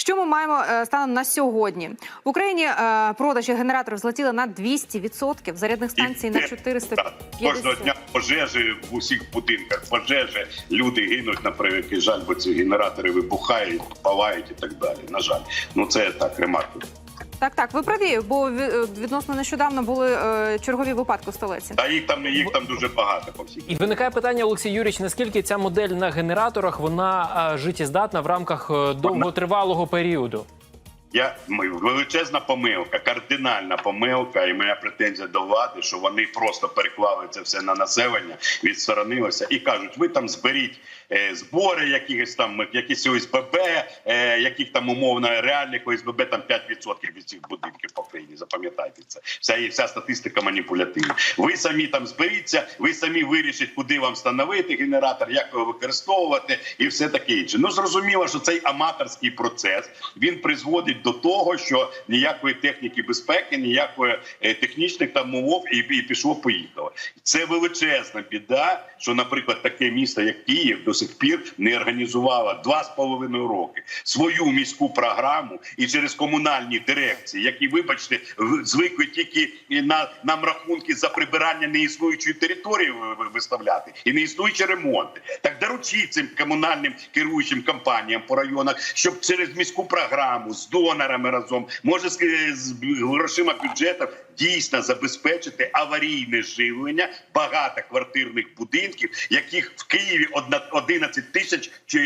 Що ми маємо е, станом на сьогодні? В Україні е, продажі генераторів злетіли на 200%, зарядних станцій на Так, 450. Кожного дня пожежі в усіх будинках, пожежі, люди гинуть на превеликий жаль, бо ці генератори вибухають, палають і так далі. На жаль, ну це так ремарку. Так, так, ви праві, бо е, відносно нещодавно були е, чергові випадки в столиці. А їх там їх там дуже багато по всій. І виникає питання, Олексій Юрійович, наскільки ця модель на генераторах вона е, життєздатна в рамках довготривалого періоду? Я величезна помилка, кардинальна помилка, і моя претензія до влади, що вони просто переклали це все на населення, відсторонилися і кажуть: ви там зберіть е, збори, якихось там якісь ОСББ, е, яких там умовно реальних ОСББ там 5% від цих будинків по країні. Запам'ятайте це. Вся і вся статистика маніпулятивна. Ви самі там зберіться, ви самі вирішите, куди вам встановити генератор, як його використовувати, і все таке інше. Ну зрозуміло, що цей аматорський процес він призводить до того, що ніякої техніки безпеки, ніякої е, технічних там умов і, і пішло поїхало. Це величезна біда, що, наприклад, таке місто, як Київ, до сих пір не організувало два з половиною роки свою міську програму і через комунальні дирекції, які, вибачте, звикли тільки на нам рахунки за прибирання неіснуючої території ви- ви- виставляти і неіснуючі ремонти. Так доручіть цим комунальним керуючим компаніям по районах, щоб через міську програму з донорами разом, може з грошима бюджету дійсно забезпечити аварійне живлення багатоквартирних будинків, яких в Києві одна- 11 тисяч чи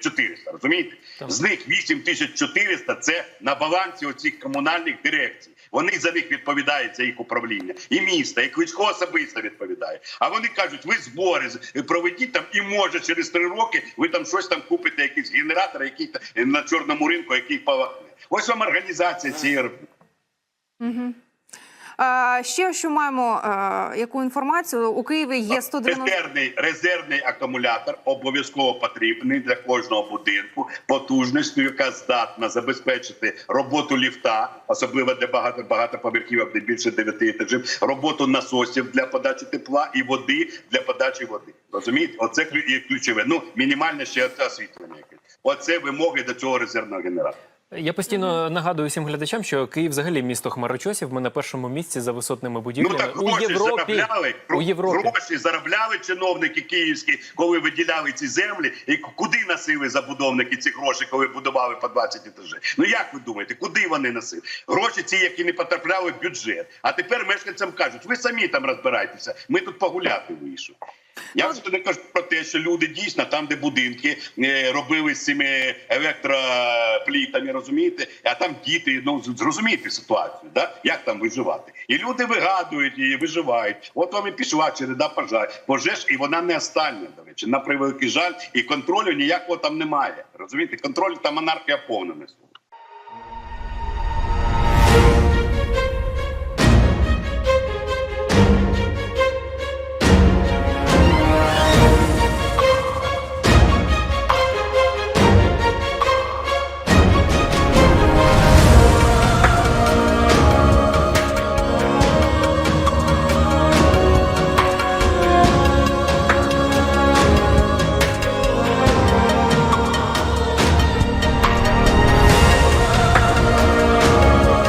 400, Розумієте? З них 8 тисяч 400 – це на балансі оцих комунальних дирекцій. Вони за них відповідають за їх управління, і міста, і Кличко особисто відповідає. А вони кажуть, ви збори з- проведіть там, і може через три роки ви там щось там купите, якийсь генератор, який та- на чорному ринку, який палахне. Ось вам організація цієї роботи. Ще що маємо е, яку інформацію? У Києві є 190... Резервний, резервний акумулятор обов'язково потрібний для кожного будинку, потужністю, яка здатна забезпечити роботу ліфта, особливо для багато багатоповерхівок, де більше 9 етажів, роботу насосів для подачі тепла і води для подачі води. Розумієте, оце ключове. Ну мінімальне ще освітлення. Оце вимоги до цього резервного генератора. Я постійно нагадую всім глядачам, що Київ взагалі місто хмарочосів. Ми на першому місці за висотними Ну будівлями так у гроші Європі. заробляли У Європі. гроші заробляли чиновники київські, коли виділяли ці землі, і куди носили забудовники ці гроші, коли будували по 20 етажів? Ну як ви думаєте, куди вони носили? Гроші ці, які не потрапляли в бюджет. А тепер мешканцям кажуть, ви самі там розбирайтеся. Ми тут погуляти вийшли. Я вже не кажу про те, що люди дійсно там, де будинки е, робили з цими електроплітами, розумієте, а там діти, ну з- зрозумієте ситуацію, да? як там виживати. І люди вигадують і виживають. От вам і пішла череда пожеж, пожеж, і вона не остання, до речі, на превеликий жаль, і контролю ніякого там немає. Розумієте, контроль там анархія повна несу.